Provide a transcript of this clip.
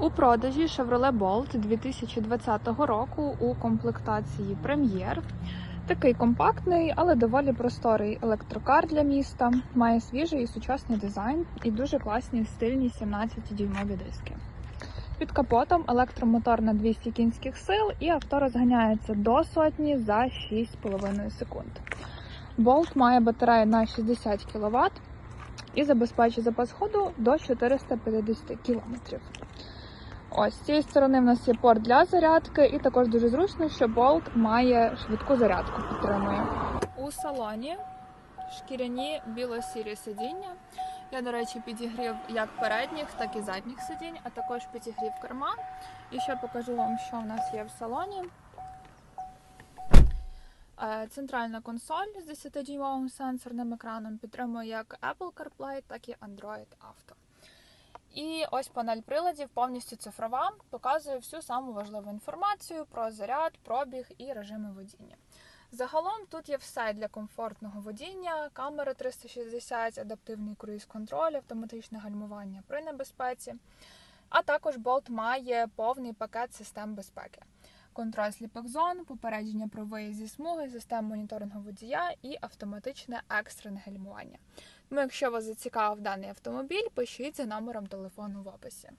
У продажі Chevrolet Bolt 2020 року у комплектації Premier. Такий компактний, але доволі просторий електрокар для міста. Має свіжий і сучасний дизайн і дуже класні стильні 17-дюймові диски. Під капотом електромотор на 200 кінських сил і авто розганяється до сотні за 6,5 секунд. Bolt має батарею на 60 кВт і забезпечує запас ходу до 450 км. Ось з цієї сторони в нас є порт для зарядки, і також дуже зручно, що Bolt має швидку зарядку. Підтримує у салоні шкіряні біло-сірі сидіння. Я, до речі, підігрів як передніх, так і задніх сидінь, а також підігрів керма. І ще покажу вам, що в нас є в салоні. Е, Центральна консоль з 10-дюймовим сенсорним екраном підтримує як Apple CarPlay, так і Android Auto. І ось панель приладів повністю цифрова, показує всю саму важливу інформацію про заряд, пробіг і режими водіння. Загалом тут є все для комфортного водіння, камери 360, адаптивний круїз-контроль, автоматичне гальмування при небезпеці. А також Bolt має повний пакет систем безпеки. Контроль сліпих зон, попередження про виїзд зі смуги, систему моніторингу водія і автоматичне екстрене гальмування. Тому, якщо вас зацікавив даний автомобіль, пишіть за номером телефону в описі.